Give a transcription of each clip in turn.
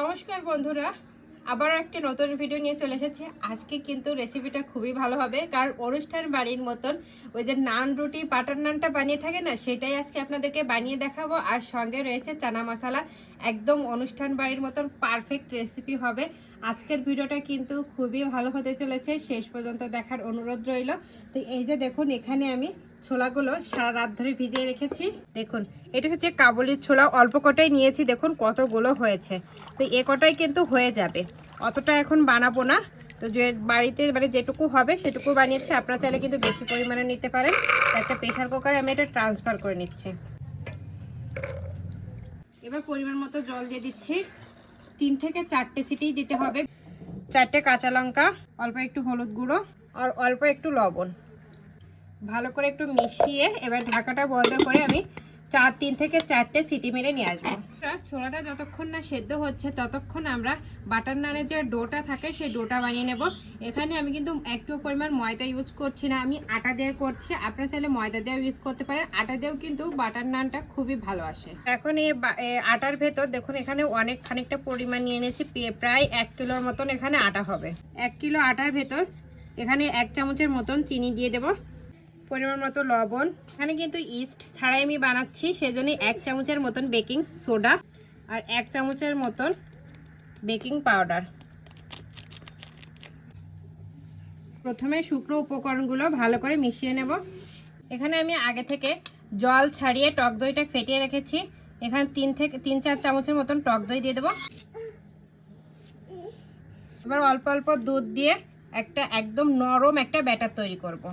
নমস্কার বন্ধুরা, আবারও একটা নতুন ভিডিও নিয়ে চলে এসেছি। আজকে কিন্তু রেসিপিটা খুবই ভালো হবে, কারণ অনুষ্ঠান বাড়ির মতন ওই যে নান রুটি, বাটার নানটা বানিয়ে থাকে না, সেটাই আজকে আপনাদেরকে বানিয়ে দেখাবো। আর সঙ্গে রয়েছে চানা মশলা, একদম অনুষ্ঠান বাড়ির মতন পারফেক্ট রেসিপি হবে। আজকের ভিডিওটা কিন্তু খুবই ভালো হতে চলেছে, শেষ পর্যন্ত দেখার অনুরোধ রইল। তো এই যে দেখুন, এখানে আমি ছোলাগুলো সারা রাত ধরে ভিজিয়ে রেখেছি। দেখুন, এটা হচ্ছে কাবুলির ছোলা। অল্প কটাই নিয়েছি, দেখুন কতগুলো হয়েছে। তো এ কটাই কিন্তু হয়ে যাবে। অতটা এখন বানাবো না। তো যে বাড়িতে মানে যেটুকু হবে সেটুকু বানিয়েছি। আপনারা চাইলে কিন্তু বেশি পরিমাণে নিতে পারেন। একটা প্রেশার কুকারে আমি এটা ট্রান্সফার করে নিচ্ছি। এবার পরিমাণ মতো জল দিয়ে দিচ্ছি। তিন থেকে চারটে সিটি দিতে হবে। চারটে কাঁচা লঙ্কা, অল্প একটু হলুদ গুঁড়ো আর অল্প একটু লবণ। ভালো করে একটু মিশিয়ে এবার ঢাকাটা বন্ধ করে আমি চার, তিন থেকে চারটে সিটি মেরে নিয়ে আসব। ছোলাটা যতক্ষণ না সেদ্ধ হচ্ছে, ততক্ষণ আমরা বাটার নানের যে ডোটা থাকে সেই ডোটা বানিয়ে নেব। এখানে আমি কিন্তু একটু পরিমাণ ময়দা ইউজ করছি না, আমি আটা দিয়ে করছি। আপনারা চাইলে ময়দা দিয়েও ইউজ করতে পারেন, আটা দিয়েও কিন্তু বাটার নানটা খুবই ভালো আসে। এখন এই আটার ভেতর দেখুন, এখানে অনেক খানিকটা পরিমাণ নিয়ে নিয়েছি প্রায় এক কিলোর মতন এখানে আটা হবে। এক কিলো আটার ভেতর এখানে এক চামচের মতন চিনি দিয়ে দেবো। পরিমাণ মতো লবণ। এখানে কিন্তু ইস্ট ছাড়াই আমি বানাচ্ছি সেজন্য এক চামচের মতন বেকিং সোডা আর এক চামচের মতন বেকিং পাউডার প্রথমে শুকনো উপকরণগুলো ভালো করে মিশিয়ে নেব। এখানে আমি আগে থেকে জল ছাড়িয়ে টক দইটা ফেটিয়ে রেখেছি। এখানে তিন থেকে, তিন চার চামচের মতন টক দই দিয়ে দেবো। এবার অল্প অল্প দুধ দিয়ে একটা একদম নরম একটা ব্যাটার তৈরি করব।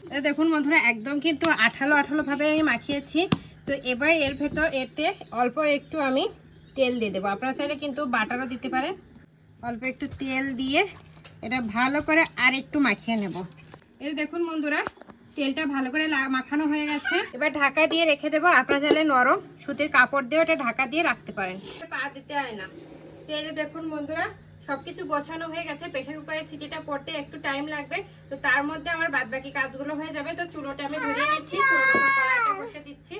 এই দেখুন বন্ধুরা, একদম কিন্তু আঠালো আঠালো ভাবে আমি মাখিয়েছি। তো এবার এর ভেতর এতে অল্প একটু আমি তেল দিয়ে দেবো। আপনারা চাইলে কিন্তু বাটারও দিতে পারেন। অল্প একটু তেল দিয়ে এটা ভালো করে আর একটু মাখিয়ে নেব। এই দেখুন বন্ধুরা, তেলটা ভালো করে মাখানো হয়ে গেছে। এবার ঢাকা দিয়ে রেখে দেবো। আপনারা চাইলে নরম সুতির কাপড় দিয়ে ওটা ঢাকা দিয়ে রাখতে পারেন। পা দিতে হয় না। তো এই যে দেখুন বন্ধুরা সবকিছু গোছানো হয়ে গেছে প্রেশার কুকারের সিটিটা পড়তে একটু টাইম লাগবে তো তার মধ্যে আমার বাদ বাকি কাজগুলো হয়ে যাবে তো চুলোটা আমি ধরিয়ে নিচ্ছি চুলোটা বসে দিচ্ছি।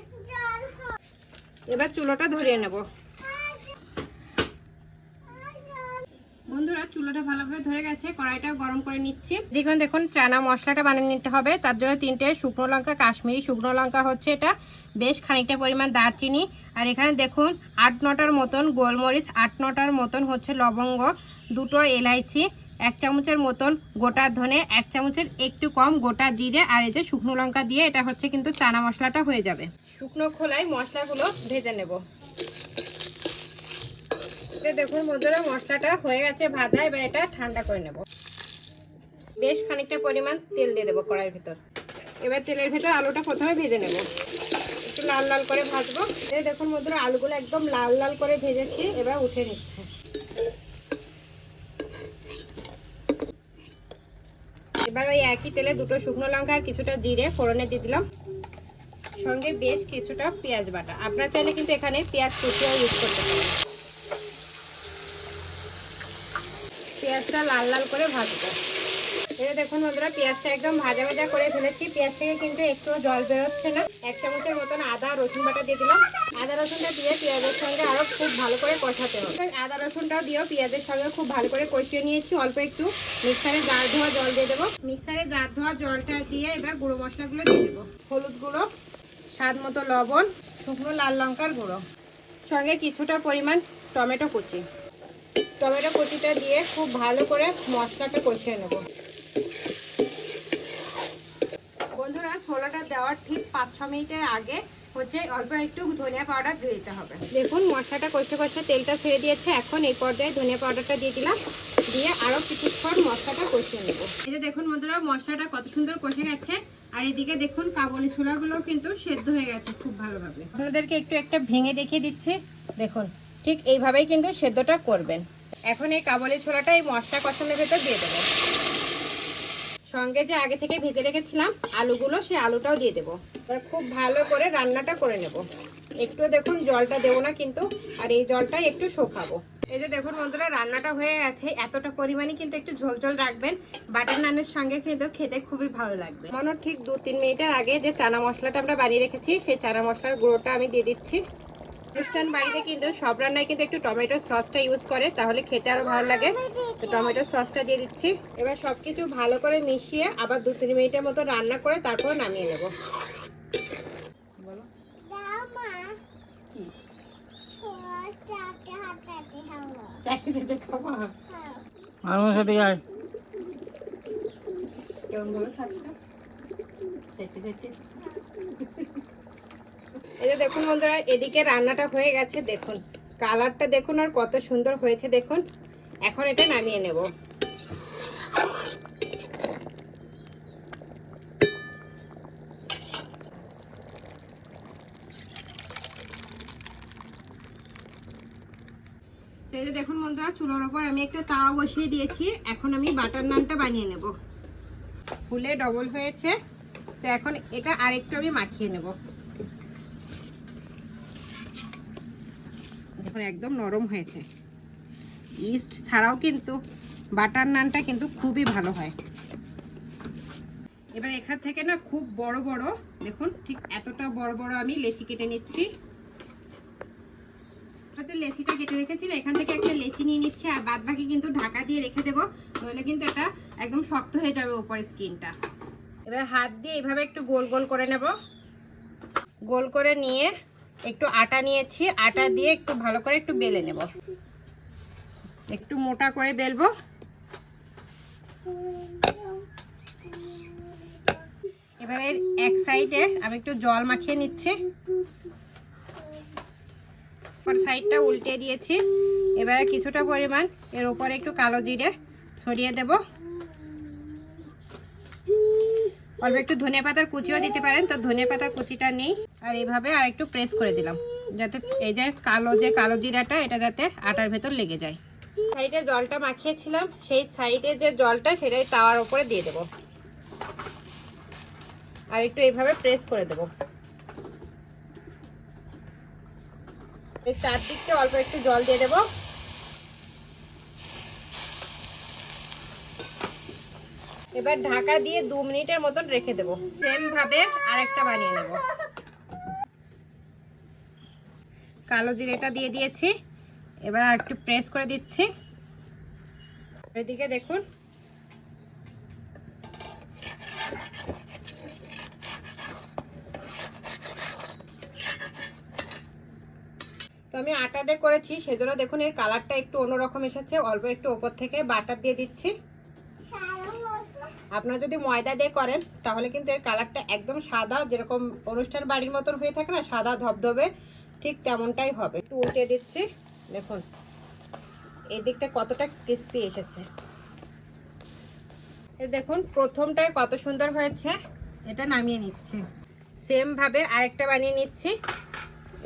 এবার চুলোটা ধরিয়ে নেব। বন্ধুরা চুলোটা ভালোভাবে ধরে গেছে কড়াইটা গরম করে নিচ্ছি। দেখুন দেখুন, চানা মশলাটা বানিয়ে নিতে হবে। তার জন্য তিনটে শুকনো লঙ্কা, কাশ্মীরি শুকনো লঙ্কা হচ্ছে এটা। বেশ খানিকটা পরিমাণ দারচিনি। আর এখানে দেখুন, আট নটার মতন গোলমরিচ, আট নটার মতন হচ্ছে লবঙ্গ, দুটো এলাইচি, এক চামচের মতন গোটা ধনে, এক চামচের একটু কম গোটা জিরে, আর এই যে শুকনো লঙ্কা দিয়ে এটা হচ্ছে কিন্তু চানা মশলাটা হয়ে যাবে। শুকনো খোলায় মশলাগুলো ভেজে নেব। দেখুন বন্ধুরা, মশলাটা হয়ে গেছে ভাজা, এবার এটা ঠান্ডা করে নেব। বেশ খানিকটা পরিমাণ তেল দিয়ে দেবো কড়াইয়ের ভিতর। এবার তেলের ভেতর আলুটা প্রথমে ভেজে নেব। একটু লাল লাল করে ভাজবো। এই দেখুন বন্ধুরা, আলুগুলো একদম লাল লাল করে ভেজেছি, এবার উঠে নিচ্ছে। এবার ওই একই তেলে দুটো শুকনো লঙ্কা আর কিছুটা জিরে ফোড়নে দিয়ে দিলাম। সঙ্গে বেশ কিছুটা পেঁয়াজ বাটা। আপনারা চাইলে কিন্তু এখানে পেঁয়াজ কুচিও ইউজ করতে পারেন। পেঁয়াজটা লাল লাল করে ভাজবো। এই দেখুন বন্ধুরা, পেঁয়াজটা একদম ভাজা ভাজা করে ফেলেছি। পেঁয়াজ থেকে কিন্তু একটু জল বেরোচ্ছে না। এক চামচের মতন আদা, রসুন বাটা দিয়ে দিলাম। আদা, রসুনটা দিয়ে পেঁয়াজের সঙ্গে আরও খুব ভালো করে কষাতে হবে। আদা, রসুনটাও দিয়েও পেঁয়াজের সঙ্গে খুব ভালো করে কষিয়ে নিয়েছি। অল্প একটু মিক্সারে জার ধোয়া জল দিয়ে দেবো। মিক্সারে জার ধোয়া জলটা দিয়ে এবার গুঁড়ো মশলাগুলো দিয়ে দেবো। হলুদ গুঁড়ো, স্বাদ মতো লবণ, শুকনো লাল লঙ্কার গুঁড়ো। সঙ্গে কিছুটা পরিমাণ টমেটো কুচি। টমেটো কুচিটা দিয়ে খুব ভালো করে মশলাটা কষিয়ে নেব। বন্ধুরা, ছোলাটা দেওয়ার ঠিক পাঁচ ছ মিনিটের আগে হচ্ছে অল্প একটু ধনিয়া পাউডার দিয়ে দিতে হবে। দেখুন, মশলাটা কষে কষে তেলটা ছেড়ে দিয়েছে। এখন এই পর্যায়ে ধনিয়া পাউডারটা দিয়ে দিলাম। দিয়ে আরও কিছুক্ষণ মশলাটা কষিয়ে নেব। এই যে দেখুন বন্ধুরা, মশলাটা কত সুন্দর কষে গেছে। আর এদিকে দেখুন, কাবলি ছোলাগুলো কিন্তু সেদ্ধ হয়ে গেছে খুব ভালোভাবে। আপনাদেরকে একটু একটা ভেঙে দেখিয়ে দিচ্ছি। দেখুন ঠিক এইভাবেই কিন্তু সেদ্ধটা করবেন। এখন এই কাবলি ছোলাটা এই মশলা কষানোর ভেতর দিয়ে দেবো। সঙ্গে যে আগে থেকে ভেজে রেখেছিলাম আলুগুলো, সেই আলুটাও দিয়ে দেবো। খুব ভালো করে রান্নাটা করে নেব। একটু দেখুন জলটা দেবো না কিন্তু, আর এই জলটাই একটু শোকাবো। এই যে দেখুন বন্ধুরা, রান্নাটা হয়ে গেছে। এতটা পরিমাণে কিন্তু একটু ঝোল ঝোল রাখবেন। বাটার নানের সঙ্গে কিন্তু খেতে খুবই ভালো লাগবে। মনে ঠিক দু তিন মিনিটের আগে যে চানা মশলাটা আমরা বানিয়ে রেখেছি, সেই চানা মশলার গুঁড়োটা আমি দিয়ে দিচ্ছি। খ্রিস্টান বাড়িতে কিন্তু সব রান্নায় কিন্তু একটু টমেটো সসটা ইউজ করে তাহলে খেতে আরও ভালো লাগে। তো টমেটো সসটা দিয়ে দিচ্ছি। এবার সবকিছু ভালো করে মিশিয়ে আবার দু তিন মিনিটের মতো রান্না করে তারপর নামিয়ে নেব। কেমন চেটে। এই যে দেখুন বন্ধুরা, এদিকে রান্নাটা হয়ে গেছে, দেখুন। কালারটা দেখুন আর কত সুন্দর হয়েছে, দেখুন। এখন এটা নামিয়ে নেব। এই যে দেখুন বন্ধুরা, চুলোর ওপর আমি একটা তাওয়া বসিয়ে দিয়েছি। এখন আমি বাটার নানটা বানিয়ে নেব। ফুলে ডবল হয়েছে। তো এখন এটা আরেকটু আমি মাখিয়ে নেব। দেখুন একদম নরম হয়েছে। ইস্ট ছাড়াও কিন্তু বাটার নানটা কিন্তু খুবই ভালো হয়। এবার এখান থেকে না খুব বড় বড়, দেখুন ঠিক এতটা বড় বড় আমি লেচি কেটে নিচ্ছি। হয়তো লেচিটা কেটে রেখেছি না এখান থেকে একটা লেচি নিয়ে নিচ্ছি আর বাদ বাকি কিন্তু ঢাকা দিয়ে রেখে দেবো, নইলে কিন্তু এটা একদম শক্ত হয়ে যাবে উপরের স্কিনটা। এবার হাত দিয়ে এইভাবে একটু গোল গোল করে নেব। গোল করে নিয়ে একটু আটা নিয়েছি, আটা দিয়ে একটু ভালো করে একটু বেলে নেব। একটু মোটা করে বেলবো। এবারে এক সাইডে আমি একটু জল মাখিয়ে নিচ্ছি। সাইডটা উল্টে দিয়েছি। এবারে কিছুটা পরিমাণ এর উপরে একটু কালো জিরে ছড়িয়ে দেব। অল্প একটু ধনে পাতার কুচিও দিতে পারেন, তো ধনে পাতার কুচিটা নেই। আর এইভাবে আর একটু প্রেস করে দিলাম, যাতে এই যে কালো যে কালো জিরাটা, এটা যাতে আটার ভেতর লেগে যায়। সাইডে জলটা মাখিয়েছিলাম, সেই সাইডে যে জলটা, সেটাই তাওয়ার উপরে দিয়ে দেব। আর একটু এইভাবে প্রেস করে দেবো। এই চারদিকটা অল্প একটু জল দিয়ে দেবো। এবার ঢাকা দিয়ে দু মিনিটের মতন রেখে দেবো। সেম ভাবে আরেকটা বানিয়ে নেব। কালো জিরেটা দিয়ে দিয়েছি। এবার একটু প্রেস করে দিচ্ছি। এদিকে দেখুন। তো আমি আটা দিয়ে করেছি, সেজন্য দেখুন এর কালারটা একটু অন্যরকম এসেছে। অল্প একটু ওপর থেকে বাটার দিয়ে দিচ্ছি। আপনারা যদি ময়দা দিয়ে করেন, তাহলে কিন্তু এর কালারটা একদম সাদা, যেরকম অনুষ্ঠান বাড়ির মতন হয়ে থাকে না, সাদা ধবধবে, ঠিক তেমনটাই হবে। একটু উল্টে দিচ্ছি, দেখুন। এই দিকটা কতটা ক্রিস্পি এসেছে। দেখুন, প্রথমটায় কত সুন্দর হয়েছে। এটা নামিয়ে নিচ্ছি। সেম ভাবে আরেকটা বানিয়ে নিচ্ছি।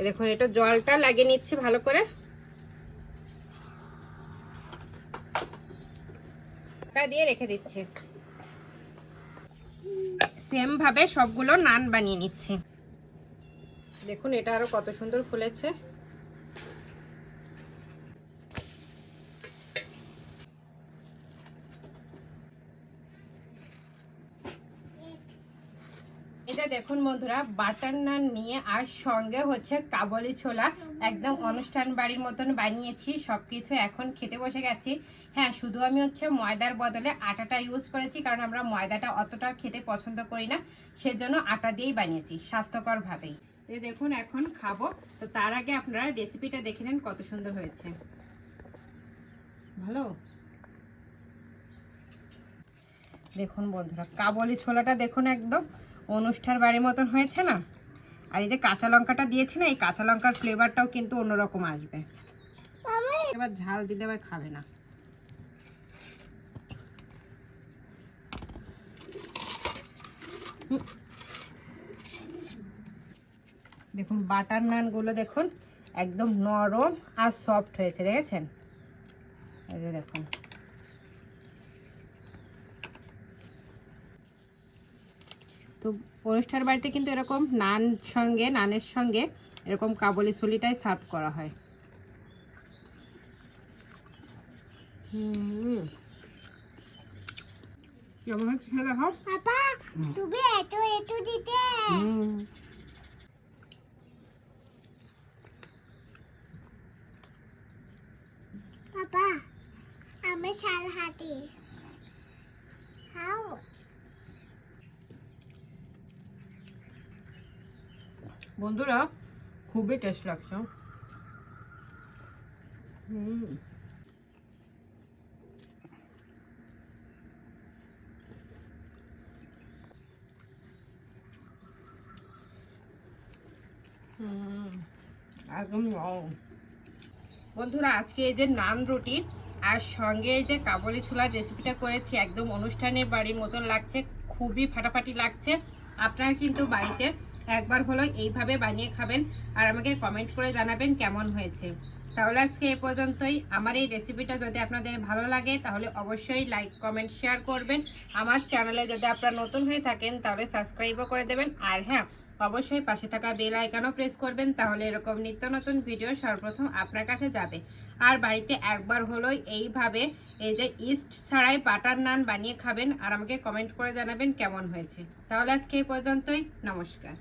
দেখুন এটা জলটা লাগিয়ে নিচ্ছি ভালো করে। দিয়ে রেখে দিচ্ছি। সেম ভাবে সবগুলো নান বানিয়ে নিচ্ছি। দেখুন এটা আরও কত সুন্দর ফুলেছে এটা দেখুন বন্ধুরা, বাটার নান নিয়ে আর সঙ্গে হচ্ছে কাবলি ছোলা। একদম অনুষ্ঠান বাড়ির মতন বানিয়েছি, সবকিছু এখন খেতে বসে গেছি। হ্যাঁ শুধু আমি হচ্ছে ময়দার বদলে আটাটা ইউজ করেছি, কারণ আমরা ময়দাটা অতটা খেতে পছন্দ করি না। সেজন্য আটা দিয়েই বানিয়েছি, স্বাস্থ্যকরভাবেই। দেখুন, এখন খাব। তো তার আগে আপনারা রেসিপিটা দেখে নেন, কত সুন্দর হয়েছে। ভালো? দেখুন বন্ধুরা, কাবলি ছোলাটা দেখুন একদম অনুষ্ঠান বাড়ির মতন হয়েছে না? আর এই যে কাঁচা লঙ্কাটা দিয়েছি না এই কাঁচা লঙ্কার ফ্লেভারটাও কিন্তু অন্যরকম আসবে। এবার ঝাল দিলে আবার খাবে না। দেখুন বাটার নানগুলো দেখুন একদম নরম আর সফট হয়েছে দেখেছেন? এই যে দেখুন। তো অনুষ্ঠান বাড়িতে কিন্তু এরকম নান সঙ্গে নানের সঙ্গে এরকম কাবলি সুলিটাই সার্ভ করা হয়। আমি শাল হাতে বন্ধুরা, খুবই টেস্ট লাগছে। বন্ধুরা, আজকে এই যে নান রুটি, আর সঙ্গে এই যে কাবলি ছোলার রেসিপিটা করেছি, একদম অনুষ্ঠানের বাড়ির মতন লাগছে, খুবই ফাটাফাটি লাগছে। আপনার কিন্তু বাড়িতে একবার হলো এইভাবে বানিয়ে খাবেন আর আমাকে কমেন্ট করে জানাবেন কেমন হয়েছে। তাহলে আজকে এ পর্যন্তই। আমার এই রেসিপিটা যদি আপনাদের ভালো লাগে, তাহলে অবশ্যই লাইক কমেন্ট শেয়ার করবেন। আমার চ্যানেলে যদি আপনারা নতুন হয়ে থাকেন, তাহলে সাবস্ক্রাইবও করে দেবেন। আর হ্যাঁ অবশ্যই পাশে থাকা বেল আইকনও প্রেস করবেন, তাহলে এরকম নিত্য নতুন ভিডিও সর্বপ্রথম আপনার কাছে যাবে। আর বাড়িতে একবার হলো এইভাবে এই যে ইস্ট ছাড়াই বাটার নান বানিয়ে খাবেন, আর আমাকে কমেন্ট করে জানাবেন কেমন হয়েছে। তাহলে আজকে এই পর্যন্তই। নমস্কার।